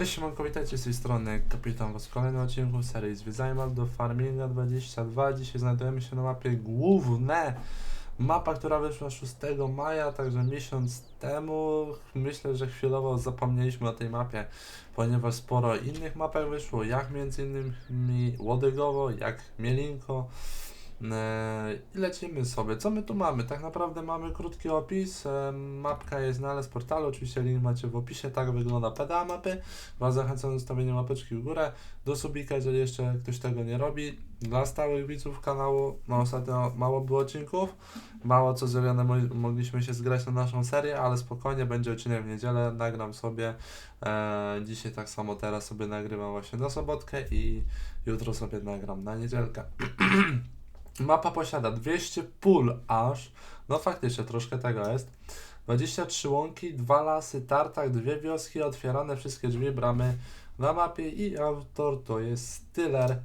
Cześć siemanko, witajcie z tej strony Kapitan was w kolejnym odcinku serii Zwiedzajmy do Farminga 22 Dzisiaj znajdujemy się na mapie główne. Mapa, która wyszła 6 maja, także miesiąc temu. Myślę, że chwilowo zapomnieliśmy o tej mapie Ponieważ sporo innych mapek wyszło Jak między innymi Łodygowo, jak Mielinko I lecimy sobie. Co my tu mamy? Tak naprawdę mamy krótki opis. E, mapka jest z portalu. Oczywiście link macie w opisie. Tak wygląda PDA mapy. Was zachęcam do zostawienia łapeczki w górę. Do subika, jeżeli jeszcze ktoś tego nie robi. Dla stałych widzów kanału, no ostatnio mało było odcinków. Mało co zrobione mo- mogliśmy się zgrać na naszą serię, ale spokojnie będzie odcinek w niedzielę. Nagram sobie. E, dzisiaj tak samo teraz sobie nagrywam właśnie na sobotkę i jutro sobie nagram na niedzielkę. Mapa posiada 200 pól aż. No faktycznie, troszkę tego jest. 23 łąki, dwa lasy, tartak, dwie wioski, otwierane wszystkie drzwi, bramy na mapie i autor to jest Stiller.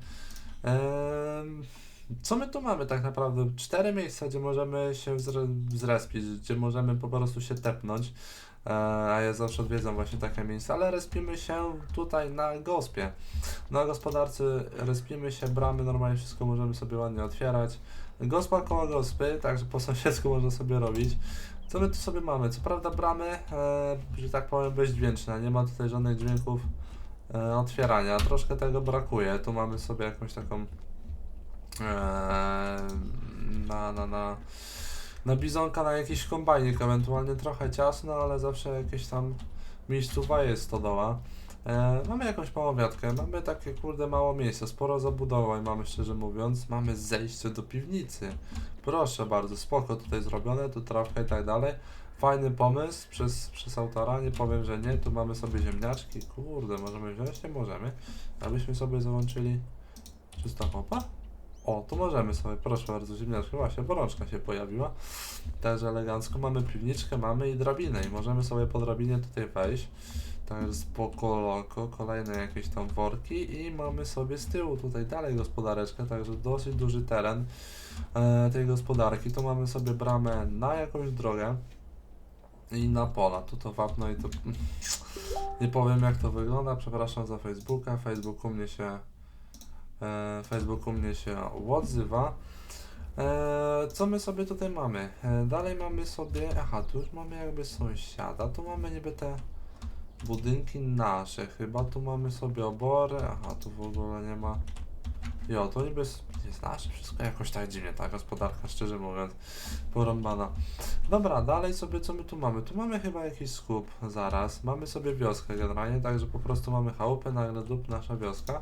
Ehm, co my tu mamy tak naprawdę? Cztery miejsca, gdzie możemy się zre zrespić, gdzie możemy po prostu się tepnąć. E, a ja zawsze odwiedzam właśnie takie miejsca, ale respimy się tutaj na gospie. Na gospodarce respimy się, bramy, normalnie wszystko możemy sobie ładnie otwierać. Gospa koło gospy, także po sąsiedzku można sobie robić. Co my tu sobie mamy? Co prawda bramy, e, że tak powiem, bezdźwięczne, nie ma tutaj żadnych dźwięków e, otwierania, troszkę tego brakuje. Tu mamy sobie jakąś taką e, na, na, na, na bizonka, na jakiś kombajnik, ewentualnie trochę ciasno, ale zawsze jakieś tam miejscowa jest stodoła. E, mamy jakąś małą wiatkę, mamy takie kurde mało miejsca, sporo zabudowań mamy szczerze mówiąc, mamy zejście do piwnicy. Proszę bardzo, spoko tutaj zrobione, tu trawka i tak dalej. Fajny pomysł przez, przez autora, nie powiem, że nie. Tu mamy sobie ziemniaczki, kurde, możemy wziąć? Nie możemy. Abyśmy sobie załączyli czysta hopa? O, tu możemy sobie, proszę bardzo, ziemniaczki, właśnie, borączka się pojawiła. Też elegancko, mamy piwniczkę, mamy i drabinę i możemy sobie po drabinie tutaj wejść. Także spoko loko, kolejne jakieś tam worki i mamy sobie z tyłu tutaj dalej gospodareczkę, także dosyć duży teren e, tej gospodarki. Tu mamy sobie bramę na jakąś drogę i na pola. Tu to wapno i to... Nie powiem jak to wygląda, przepraszam za Facebooka. Facebook u mnie się... E, Facebook u mnie się odzywa. E, co my sobie tutaj mamy? E, dalej mamy sobie... Aha, tu już mamy jakby sąsiada. Tu mamy niby te budynki nasze. Chyba tu mamy sobie obory. Aha, tu w ogóle nie ma. Jo, to niby jest, jest nasze wszystko jakoś tak dziwnie, ta gospodarka, szczerze mówiąc, porąbana. Dobra, dalej sobie co my tu mamy? Tu mamy chyba jakiś skup zaraz. Mamy sobie wioskę generalnie, także po prostu mamy chałupę, nagle dup nasza wioska.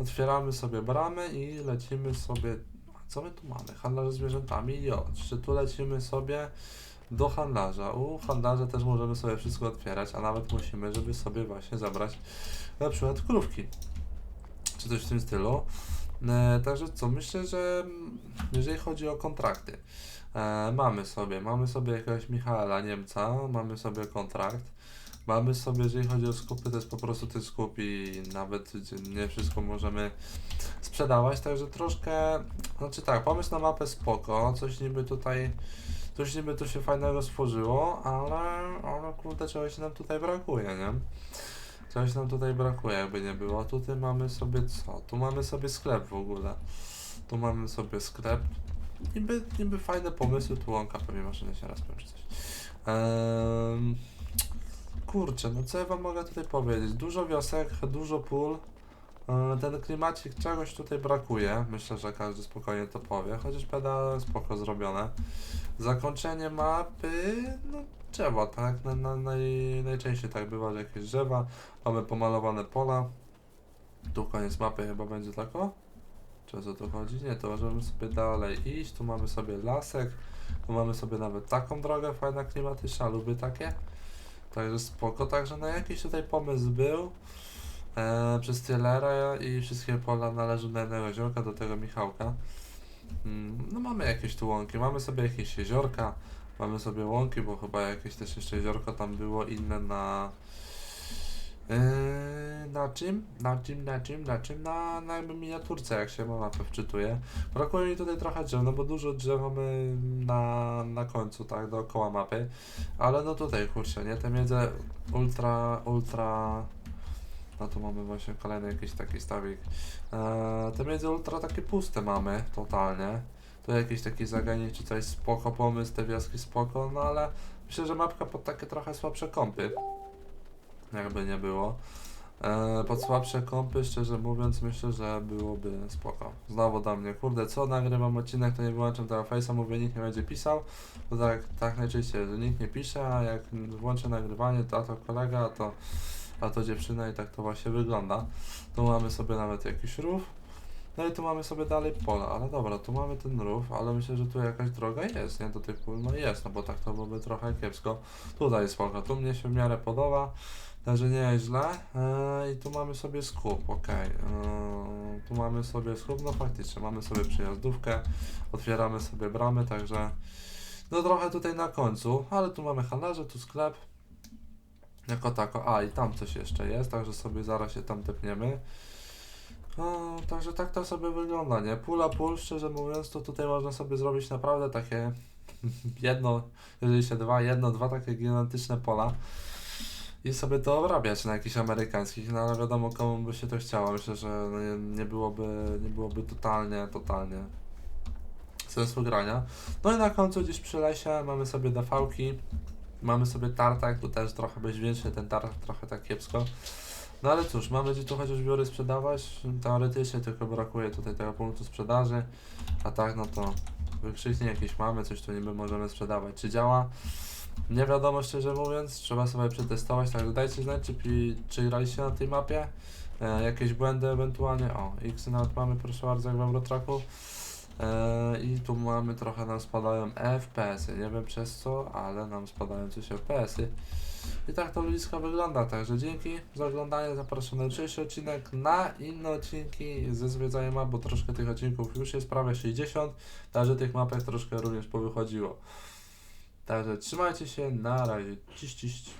Otwieramy sobie bramy i lecimy sobie. Co my tu mamy? Handlarz zwierzętami? Jo, czy tu lecimy sobie do handlarza. U handlarza też możemy sobie wszystko otwierać, a nawet musimy, żeby sobie właśnie zabrać na przykład krówki. Czy coś w tym stylu. E, także co, myślę, że jeżeli chodzi o kontrakty, e, mamy sobie, mamy sobie jakiegoś Michaela Niemca, mamy sobie kontrakt, mamy sobie, jeżeli chodzi o skupy, to jest po prostu ten skup i nawet nie wszystko możemy sprzedawać, także troszkę, znaczy tak, pomysł na mapę spoko, coś niby tutaj, coś niby tu się fajnego stworzyło, ale, ale kurde, czegoś nam tutaj brakuje, nie? Czegoś nam tutaj brakuje, jakby nie było. Tutaj mamy sobie co? Tu mamy sobie sklep w ogóle. Tu mamy sobie sklep. Niby, niby fajne pomysły, tu łąka pewnie maszyny się raz czy coś. Ehm, kurczę, no co ja wam mogę tutaj powiedzieć? Dużo wiosek, dużo pól. E, Ten klimacik czegoś tutaj brakuje. Myślę, że każdy spokojnie to powie, chociaż peda spoko zrobione. Zakończenie mapy, no drzewa, tak? Na, na, naj, najczęściej tak bywa, że jakieś drzewa. Mamy pomalowane pola. Tu koniec mapy chyba będzie tako? Czy o tu chodzi? Nie, to możemy sobie dalej iść. Tu mamy sobie lasek. Tu mamy sobie nawet taką drogę, fajna, klimatyczna, lubię takie. Także spoko, także na jakiś tutaj pomysł był. E, przez Tylera i wszystkie pola należą do jednego ziomka, do tego Michałka. Mm, no mamy jakieś tu łąki, mamy sobie jakieś jeziorka, mamy sobie łąki, bo chyba jakieś też jeszcze jeziorko tam było inne na... Yy, na czym? Na czym, na czym, na czym? Na, na jakby miniaturce, jak się ma mapę wczytuje. Brakuje mi tutaj trochę drzew, no bo dużo drzew mamy na, na końcu, tak, dookoła mapy. Ale no tutaj, kurczę, nie? Te miedze ultra, ultra No tu mamy właśnie kolejny jakiś taki stawik. Eee, te między ultra takie puste mamy, totalnie. Tu jakiś taki zagadnik czy coś spoko pomysł, te wioski spoko, no ale myślę, że mapka pod takie trochę słabsze kąpy. Jakby nie było. Eee, pod słabsze kąpy, szczerze mówiąc, myślę, że byłoby spoko. Znowu do mnie, kurde, co nagrywam odcinek, to nie wyłączam tego face'a, mówię, nikt nie będzie pisał. Bo tak, tak najczęściej, że nikt nie pisze, a jak włączę nagrywanie, to a to kolega, a to, a to dziewczyna i tak to właśnie wygląda. Tu mamy sobie nawet jakiś rów. No i tu mamy sobie dalej pola, ale dobra, tu mamy ten rów, ale myślę, że tu jakaś droga jest, nie? Do tych pól, no jest, no bo tak to byłoby trochę kiepsko. Tutaj jest spoko, tu mnie się w miarę podoba, także nie jest źle. Eee, I tu mamy sobie skup, okej. Eee, tu mamy sobie skup, no faktycznie, mamy sobie przyjazdówkę, otwieramy sobie bramy, także no trochę tutaj na końcu, ale tu mamy handlarze, tu sklep. Jako tako, a i tam coś jeszcze jest, także sobie zaraz się tam tepniemy. No, także tak to sobie wygląda, nie? Pula pól, szczerze mówiąc, to tutaj można sobie zrobić naprawdę takie jedno, jeżeli się dwa, jedno, dwa takie gigantyczne pola i sobie to obrabiać na jakichś amerykańskich, no ale wiadomo komu by się to chciało. Myślę, że no nie, nie byłoby, nie byłoby totalnie, totalnie sensu grania. No i na końcu gdzieś przy lesie mamy sobie dafałki, mamy sobie tartak, tu też trochę bezdźwięczny ten tartak, trochę tak kiepsko. No ale cóż, mamy gdzie tu chociaż biory sprzedawać, teoretycznie tylko brakuje tutaj tego punktu sprzedaży, a tak no to wykrzyknie jakieś mamy, coś tu niby możemy sprzedawać. Czy działa? Nie wiadomo szczerze mówiąc, trzeba sobie przetestować, także dajcie znać, czy, czy graliście na tej mapie, e, jakieś błędy ewentualnie, o, X nawet mamy proszę bardzo jak w Eurotraku. E, I tu mamy trochę nam spadają FPS-y. Nie wiem przez co, ale nam spadają coś FPS-y. I tak to ludziska wygląda. Także dzięki za oglądanie. Zapraszam na jutrzejszy odcinek, na inne odcinki ze zwiedzaniem map, bo troszkę tych odcinków już jest prawie 60. Także tych mapek troszkę również powychodziło. Także trzymajcie się, na razie. Cześć.